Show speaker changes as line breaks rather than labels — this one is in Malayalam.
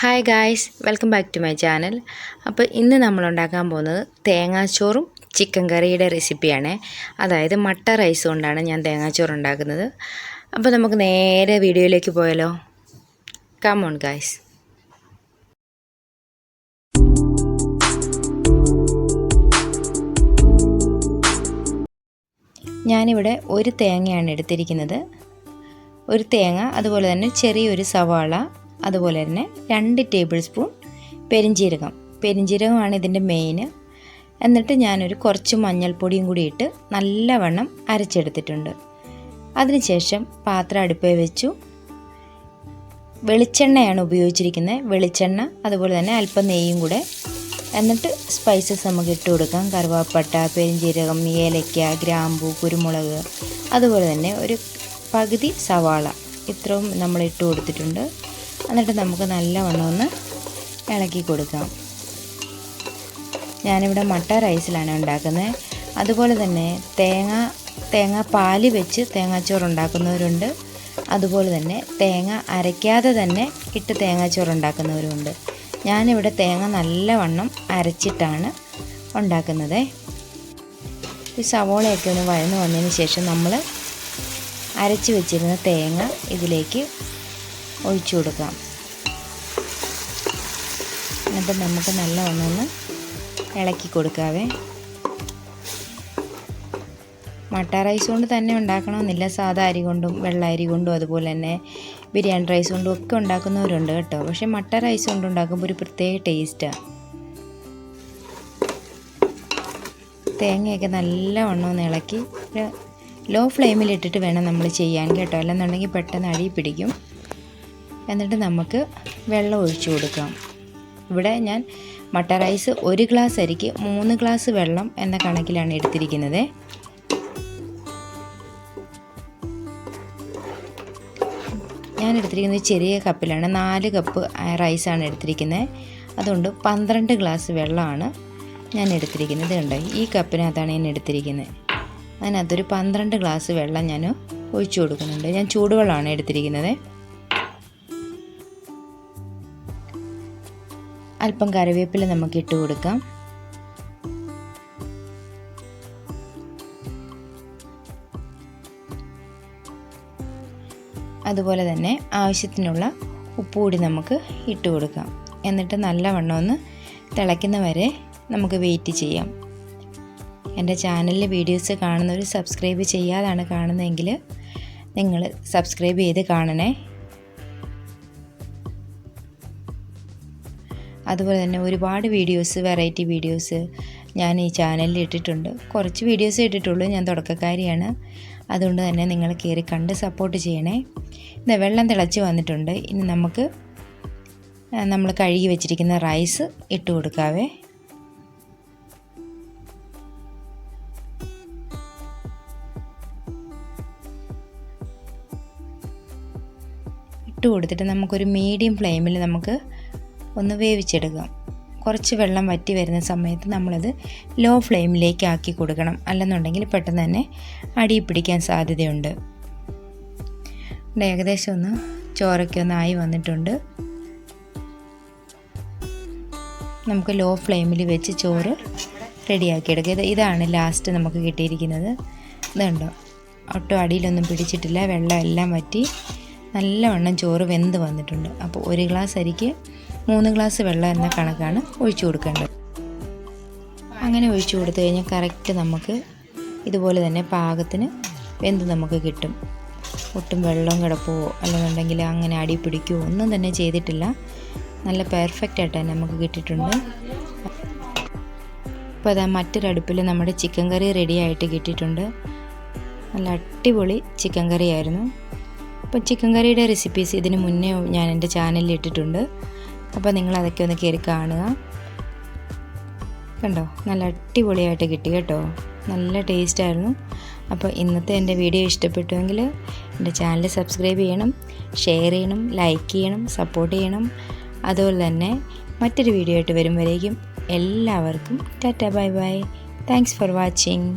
Hi guys welcome back to my channel അപ്പോൾ ഇന്ന് നമ്മൾ ഉണ്ടാക്കാൻ പോകുന്നത് തേങ്ങാച്ചോറും ചിക്കൻ കറിയുടെ റെസിപ്പിയാണ് അതായത് മട്ട റൈസ് കൊണ്ടാണ് ഞാൻ തേങ്ങാച്ചോറ് ഉണ്ടാക്കുന്നത്. അപ്പോൾ നമുക്ക് നേരെ വീഡിയോയിലേക്ക് പോയാലോ? കം ഓൺ ഗായ്സ് ഞാനിവിടെ ഒരു തേങ്ങയാണ് എടുത്തിരിക്കുന്നത്. ഒരു തേങ്ങ അതുപോലെ തന്നെ ചെറിയൊരു സവാള അതുപോലെ തന്നെ രണ്ട് ടേബിൾ സ്പൂൺ പെരിഞ്ജീരകം പെരിഞ്ജീരകമാണ് ഇതിന്റെ മെയിൻ എന്നിട്ട് ഞാനൊരു കുറച്ച് മഞ്ഞൾപ്പൊടിയും കൂടി ഇട്ട് നല്ലവണ്ണം അരച്ചെടുത്തിട്ടുണ്ട്. അതിനുശേഷം പാത്രം അടുപ്പേ വെച്ചു. വെളിച്ചെണ്ണയാണ് ഉപയോഗിച്ചിരിക്കുന്നത്. വെളിച്ചെണ്ണ അതുപോലെ തന്നെ അല്പം നെയ്യും കൂടെ. എന്നിട്ട് സ്പൈസസ് നമുക്ക് ഇട്ട് കൊടുക്കാം. കറുവാപ്പട്ട പെരിഞ്ചീരകം ഏലയ്ക്ക ഗ്രാമ്പൂ കുരുമുളക് അതുപോലെ തന്നെ ഒരു പകുതി സവാള. ഇത്രയും നമ്മൾ ഇട്ട് കൊടുത്തിട്ടുണ്ട്. എന്നിട്ട് നമുക്ക് നല്ലവണ്ണം ഒന്ന് ഇളക്കി കൊടുക്കാം. ഞാനിവിടെ മട്ട റൈസിലാണ് ഉണ്ടാക്കുന്നത്. അതുപോലെ തന്നെ തേങ്ങ തേങ്ങ പാൽ വെച്ച് തേങ്ങാച്ചോറ് ഉണ്ടാക്കുന്നവരുണ്ട്. അതുപോലെ തന്നെ തേങ്ങ അരയ്ക്കാതെ തന്നെ ഇട്ട് തേങ്ങാച്ചോറ് ഉണ്ടാക്കുന്നവരുമുണ്ട് ഞാനിവിടെ തേങ്ങ നല്ലവണ്ണം അരച്ചിട്ടാണ് ഉണ്ടാക്കുന്നത്. ഈ സവോളയൊക്കെ ഒന്ന് വഴന്ന് വന്നതിന് ശേഷം നമ്മൾ അരച്ച് വെച്ചിരുന്ന തേങ്ങ ഇതിലേക്ക് ഒഴിച്ചു കൊടുക്കാം. എന്നിട്ട് നമുക്ക് നല്ല ഒന്നൊന്ന് ഇളക്കി കൊടുക്കാവേ. മട്ട റൈസ് കൊണ്ട് തന്നെ ഉണ്ടാക്കണമെന്നില്ല. സാധാ അരി കൊണ്ടും വെള്ള അരി കൊണ്ടും അതുപോലെ തന്നെ ബിരിയാണി റൈസ് കൊണ്ടും ഒക്കെ ഉണ്ടാക്കുന്നവരുണ്ട് കേട്ടോ. പക്ഷേ മട്ട റൈസ് കൊണ്ട് ഉണ്ടാക്കുമ്പോൾ ഒരു പ്രത്യേക ടേസ്റ്റാണ് തേങ്ങയൊക്കെ നല്ലവണ്ണം ഒന്ന് ഇളക്കി ലോ ഫ്ലെയിമിലിട്ടിട്ട് വേണം നമ്മൾ ചെയ്യാൻ കേട്ടോ. അല്ലെന്നുണ്ടെങ്കിൽ പെട്ടെന്ന് അടി പിടിക്കും. എന്നിട്ട് നമുക്ക് വെള്ളം ഒഴിച്ചു കൊടുക്കാം. ഇവിടെ ഞാൻ മട്ട റൈസ് ഒരു ഗ്ലാസ് അരിക്ക് മൂന്ന് ഗ്ലാസ് വെള്ളം എന്ന കണക്കിലാണ് എടുത്തിരിക്കുന്നത്. ഞാൻ എടുത്തിരിക്കുന്നത് ചെറിയ കപ്പിലാണ്. നാല് കപ്പ് റൈസാണ് എടുത്തിരിക്കുന്നത്. അതുകൊണ്ട് പന്ത്രണ്ട് ഗ്ലാസ് വെള്ളമാണ് ഞാൻ എടുത്തിരിക്കുന്നത്. ഉണ്ട് ഈ കപ്പിനകത്താണ് ഞാൻ എടുത്തിരിക്കുന്നത്. അതിനകത്തൊരു പന്ത്രണ്ട് ഗ്ലാസ് വെള്ളം ഞാൻ ഒഴിച്ചു കൊടുക്കുന്നുണ്ട്. ഞാൻ ചൂടുവെള്ളമാണ് എടുത്തിരിക്കുന്നത്. അല്പം കറിവേപ്പില നമുക്ക് ഇട്ട് കൊടുക്കാം. അതുപോലെ തന്നെ ആവശ്യത്തിനുള്ള ഉപ്പ് കൂടി നമുക്ക് ഇട്ട് കൊടുക്കാം. എന്നിട്ട് നല്ലവണ്ണം ഒന്ന് തിളയ്ക്കുന്ന വരെ നമുക്ക് വെയിറ്റ് ചെയ്യാം. എന്റെ ചാനലിലെ വീഡിയോസ് കാണുന്നവർ സബ്സ്ക്രൈബ് ചെയ്യാതാണ് കാണുന്നതെങ്കിൽ നിങ്ങൾ സബ്സ്ക്രൈബ് ചെയ്ത് കാണണേ. അതുപോലെ തന്നെ ഒരുപാട് വീഡിയോസ് വെറൈറ്റി വീഡിയോസ് ഞാൻ ഈ ചാനലിൽ ഇട്ടിട്ടുണ്ട്. കുറച്ച് വീഡിയോസ് ഇട്ടിട്ടുള്ളൂ ഞാൻ തുടക്കക്കാരിയാണ്. അതുകൊണ്ട് തന്നെ നിങ്ങൾ കയറി കണ്ട് സപ്പോർട്ട് ചെയ്യണേ. ഇത് വെള്ളം തിളച്ച് വന്നിട്ടുണ്ട്. ഇനി നമുക്ക് നമ്മൾ കഴുകി വെച്ചിരിക്കുന്ന റൈസ് ഇട്ട് കൊടുക്കാവേ. ഇട്ട് കൊടുത്തിട്ട് നമുക്കൊരു മീഡിയം ഫ്ലെയിമിൽ നമുക്ക് ഒന്ന് വേവിച്ചെടുക്കാം കുറച്ച് വെള്ളം വറ്റി വരുന്ന സമയത്ത് നമ്മളത് ലോ ഫ്ലെയിമിലേക്ക് ആക്കി കൊടുക്കണം. അല്ലെന്നുണ്ടെങ്കിൽ പെട്ടെന്ന് തന്നെ അടി പിടിക്കാൻ സാധ്യതയുണ്ട്. ഏകദേശം ഒന്ന് ചോറൊക്കെ ഒന്ന് ആയി വന്നിട്ടുണ്ട്. നമുക്ക് ലോ ഫ്ലെയിമിൽ വെച്ച് ചോറ് റെഡിയാക്കി എടുക്കുക ഇതാണ് ലാസ്റ്റ് നമുക്ക് കിട്ടിയിരിക്കുന്നത്. ഇതുണ്ടോ? ഒട്ടും അടിയിലൊന്നും പിടിച്ചിട്ടില്ല. വെള്ളം എല്ലാം വറ്റി നല്ലവണ്ണം ചോറ് വെന്ത് വന്നിട്ടുണ്ട്. അപ്പോൾ ഒരു ഗ്ലാസ് അരിക്ക് മൂന്ന് ഗ്ലാസ് വെള്ളം എന്ന കണക്കാണ് ഒഴിച്ചു കൊടുക്കേണ്ടത്. അങ്ങനെ ഒഴിച്ചു കൊടുത്തു കഴിഞ്ഞാൽ കറക്റ്റ് നമുക്ക് ഇതുപോലെ തന്നെ പാകത്തിന് വെന്ത് നമുക്ക് കിട്ടും. ഒട്ടും വെള്ളം കിടപ്പുവോ അല്ലെന്നുണ്ടെങ്കിൽ അങ്ങനെ അടി പിടിക്കുവോ ഒന്നും തന്നെ ചെയ്തിട്ടില്ല. നല്ല പെർഫെക്റ്റ് ആയിട്ട് തന്നെ നമുക്ക് കിട്ടിയിട്ടുണ്ട്. ഇപ്പോൾ അതാ മറ്റൊരടുപ്പിൽ നമ്മുടെ ചിക്കൻ കറി റെഡി ആയിട്ട് കിട്ടിയിട്ടുണ്ട്. നല്ല അടിപൊളി ചിക്കൻ കറിയായിരുന്നു അപ്പോൾ ചിക്കൻ കറിയുടെ റെസിപ്പീസ് ഇതിന് മുന്നേ ഞാൻ എന്റെ ചാനലിൽ ഇട്ടിട്ടുണ്ട്. അപ്പോൾ നിങ്ങൾ അതൊക്കെ ഒന്ന് കയറി കാണുക. കണ്ടോ? നല്ല അടിപൊളിയായിട്ട് കിട്ടി കേട്ടോ. നല്ല ടേസ്റ്റ് ആയിരുന്നു. അപ്പോൾ ഇന്നത്തെ എന്റെ വീഡിയോ ഇഷ്ടപ്പെട്ടുവെങ്കിൽ എന്റെ ചാനൽ സബ്സ്ക്രൈബ് ചെയ്യണം ഷെയർ ചെയ്യണം ലൈക്ക് ചെയ്യണം സപ്പോർട്ട് ചെയ്യണം. അതുപോലെ തന്നെ മറ്റൊരു വീഡിയോ ആയിട്ട് വരുമ്പോഴേക്കും എല്ലാവർക്കും tata bye bye thanks for watching